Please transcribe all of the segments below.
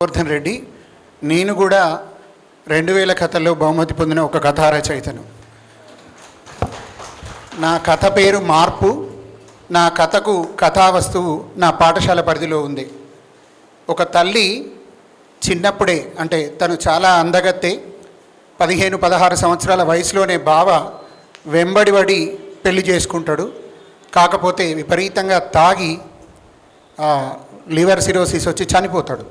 గోవర్ధన్ రెడ్డి నేను కూడా రెండు వేల కథల్లో బహుమతి పొందిన ఒక కథా రచయితను నా కథ పేరు మార్పు నా కథకు కథా వస్తువు నా పాఠశాల పరిధిలో ఉంది. ఒక తల్లి చిన్నప్పుడే అంటే తను చాలా అందగత్తే పదిహేను పదహారు సంవత్సరాల వయసులోనే బావ వెంబడిబడి పెళ్ళి చేసుకుంటాడు. కాకపోతే విపరీతంగా తాగి లివర్ సిరోసిస్ వచ్చి చనిపోతాడు.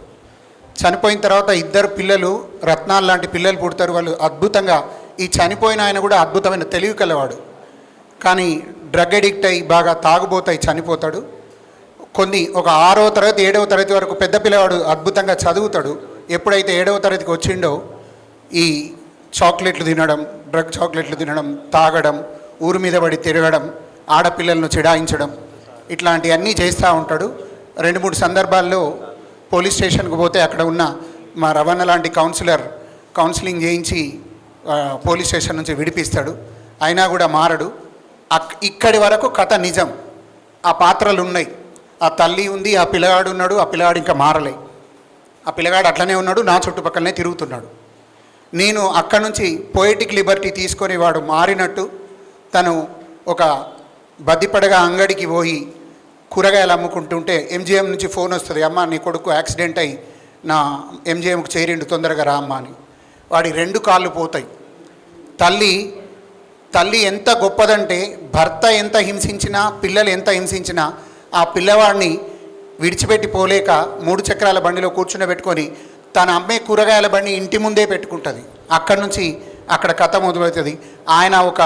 చనిపోయిన తర్వాత ఇద్దరు పిల్లలు రత్నాలు లాంటి పిల్లలు పుడతారు. వాళ్ళు అద్భుతంగా ఈ చనిపోయిన ఆయన కూడా అద్భుతమైన తెలివి కలవాడు. కానీ డ్రగ్ అడిక్ట్ అయ్యి బాగా తాగుబోతాయి చనిపోతాడు. కొన్ని ఒక ఆరో తరగతి ఏడవ తరగతి వరకు పెద్ద పిల్లవాడు అద్భుతంగా చదువుతాడు. ఎప్పుడైతే ఏడవ తరగతికి వచ్చిండో ఈ చాక్లెట్లు తినడం డ్రగ్ చాక్లెట్లు తినడం తాగడం ఊరి మీద పడి తిరగడం ఆడపిల్లలను చిడాయించడం ఇట్లాంటివన్నీ చేస్తూ ఉంటాడు. రెండు మూడు సందర్భాల్లో పోలీస్ స్టేషన్కి పోతే అక్కడ ఉన్న మా రవణ లాంటి కౌన్సిలర్ కౌన్సిలింగ్ చేయించి పోలీస్ స్టేషన్ నుంచి విడిపిస్తాడు. అయినా కూడా మారడు. అక్ ఇక్కడి వరకు కథ నిజం. ఆ పాత్రలు ఉన్నాయి. ఆ తల్లి ఉంది ఆ పిల్లగాడు ఉన్నాడు ఆ పిల్లగాడు ఇంకా మారలే. ఆ పిల్లగాడు అట్లనే ఉన్నాడు నా చుట్టుపక్కలనే తిరుగుతున్నాడు. నేను అక్కడి నుంచి పోయిటిక్ లిబర్టీ తీసుకొని వాడు మారినట్టు తను ఒక బద్దిపడగా అంగడికి పోయి కూరగాయలు అమ్ముకుంటుంటే ఎంజిఎం నుంచి ఫోన్ వస్తుంది అమ్మ నీ కొడుకు యాక్సిడెంట్ అయ్యి నా ఎంజిఎంకు చేరిండు తొందరగా రా అమ్మ అని. వాడి రెండు కాళ్ళు పోతాయి. తల్లి తల్లి ఎంత గొప్పదంటే భర్త ఎంత హింసించినా పిల్లలు ఎంత హింసించినా ఆ పిల్లవాడిని విడిచిపెట్టి పోలేక మూడు చక్రాల బండిలో కూర్చుండబెట్టుకొని తన అమ్మే కూరగాయల బండి ఇంటి ముందే పెట్టుకుంటుంది. అక్కడి నుంచి అక్కడ కథ మొదలవుతుంది. ఆయన ఒక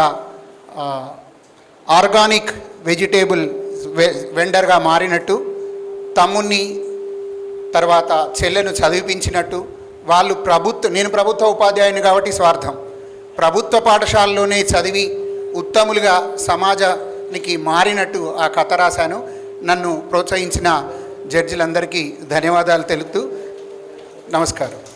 ఆర్గానిక్ వెజిటేబుల్ వెండర్గా మారినట్టు తమ్ముణ్ణి తర్వాత చెల్లెను చదివిపించినట్టు వాళ్ళు ప్రభుత్వ నేను ప్రభుత్వ ఉపాధ్యాయుని కాబట్టి స్వార్థం. ప్రభుత్వ పాఠశాలలోనే చదివి ఉత్తములుగా సమాజానికి మారినట్టు ఆ కథ రాశాను. నన్ను ప్రోత్సహించిన జడ్జిలందరికీ ధన్యవాదాలు తెలుపుతూ నమస్కారం.